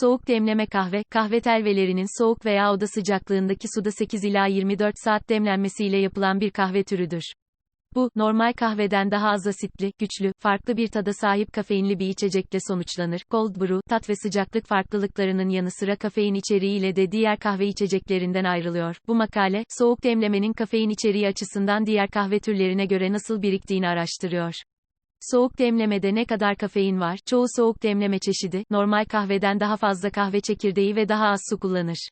Soğuk demleme kahve, kahve telvelerinin soğuk veya oda sıcaklığındaki suda 8 ila 24 saat demlenmesiyle yapılan bir kahve türüdür. Bu, normal kahveden daha az asitli, güçlü, farklı bir tada sahip kafeinli bir içecekle sonuçlanır. Cold brew, tat ve sıcaklık farklılıklarının yanı sıra kafein içeriğiyle de diğer kahve içeceklerinden ayrılıyor. Bu makale, soğuk demlemenin kafein içeriği açısından diğer kahve türlerine göre nasıl biriktiğini araştırıyor. Soğuk demlemede ne kadar kafein var? Çoğu soğuk demleme çeşidi, normal kahveden daha fazla kahve çekirdeği ve daha az su kullanır.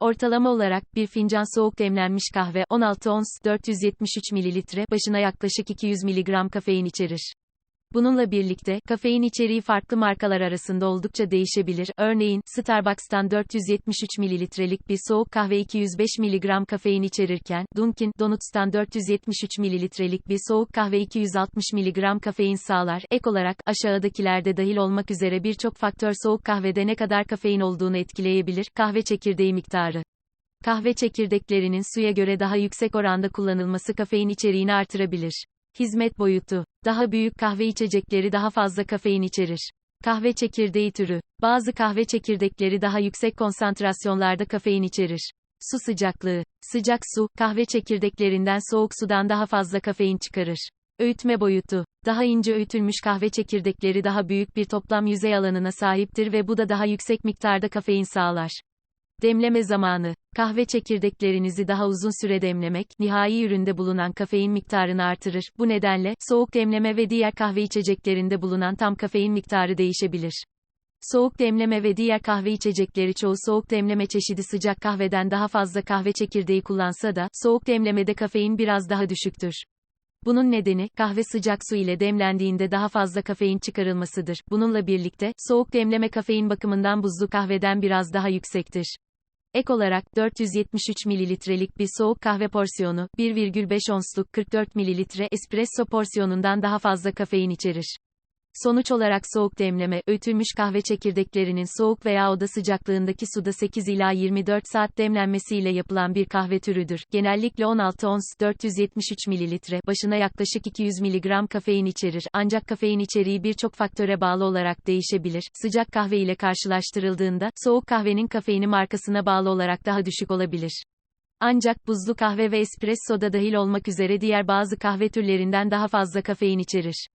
Ortalama olarak, bir fincan soğuk demlenmiş kahve, 16 ons, 473 mililitre, başına yaklaşık 200 miligram kafein içerir. Bununla birlikte, kafein içeriği farklı markalar arasında oldukça değişebilir. Örneğin, Starbucks'tan 473 mililitrelik bir soğuk kahve 205 miligram kafein içerirken, Dunkin Donuts'tan 473 mililitrelik bir soğuk kahve 260 miligram kafein sağlar. Ek olarak, aşağıdakilerde dahil olmak üzere birçok faktör soğuk kahvede ne kadar kafein olduğunu etkileyebilir. Kahve çekirdeği miktarı. Kahve çekirdeklerinin suya göre daha yüksek oranda kullanılması kafein içeriğini artırabilir. Hizmet boyutu. Daha büyük kahve içecekleri daha fazla kafein içerir. Kahve çekirdeği türü. Bazı kahve çekirdekleri daha yüksek konsantrasyonlarda kafein içerir. Su sıcaklığı. Sıcak su, kahve çekirdeklerinden soğuk sudan daha fazla kafein çıkarır. Öğütme boyutu. Daha ince öğütülmüş kahve çekirdekleri daha büyük bir toplam yüzey alanına sahiptir ve bu da daha yüksek miktarda kafein sağlar. Demleme zamanı. Kahve çekirdeklerinizi daha uzun süre demlemek, nihai üründe bulunan kafein miktarını artırır. Bu nedenle, soğuk demleme ve diğer kahve içeceklerinde bulunan tam kafein miktarı değişebilir. Soğuk demleme ve diğer kahve içecekleri çoğu soğuk demleme çeşidi sıcak kahveden daha fazla kahve çekirdeği kullansa da, soğuk demlemede kafein biraz daha düşüktür. Bunun nedeni, kahve sıcak su ile demlendiğinde daha fazla kafein çıkarılmasıdır. Bununla birlikte, soğuk demleme kafein bakımından buzlu kahveden biraz daha yüksektir. Ek olarak 473 mililitrelik bir soğuk kahve porsiyonu, 1,5 onsluk 44 mililitre espresso porsiyonundan daha fazla kafein içerir. Sonuç olarak soğuk demleme, öğütülmüş kahve çekirdeklerinin soğuk veya oda sıcaklığındaki suda 8 ila 24 saat demlenmesiyle yapılan bir kahve türüdür. Genellikle 16 ons 473 mililitre başına yaklaşık 200 miligram kafein içerir. Ancak kafein içeriği birçok faktöre bağlı olarak değişebilir. Sıcak kahve ile karşılaştırıldığında soğuk kahvenin kafeini markasına bağlı olarak daha düşük olabilir. Ancak buzlu kahve ve espresso da dahil olmak üzere diğer bazı kahve türlerinden daha fazla kafein içerir.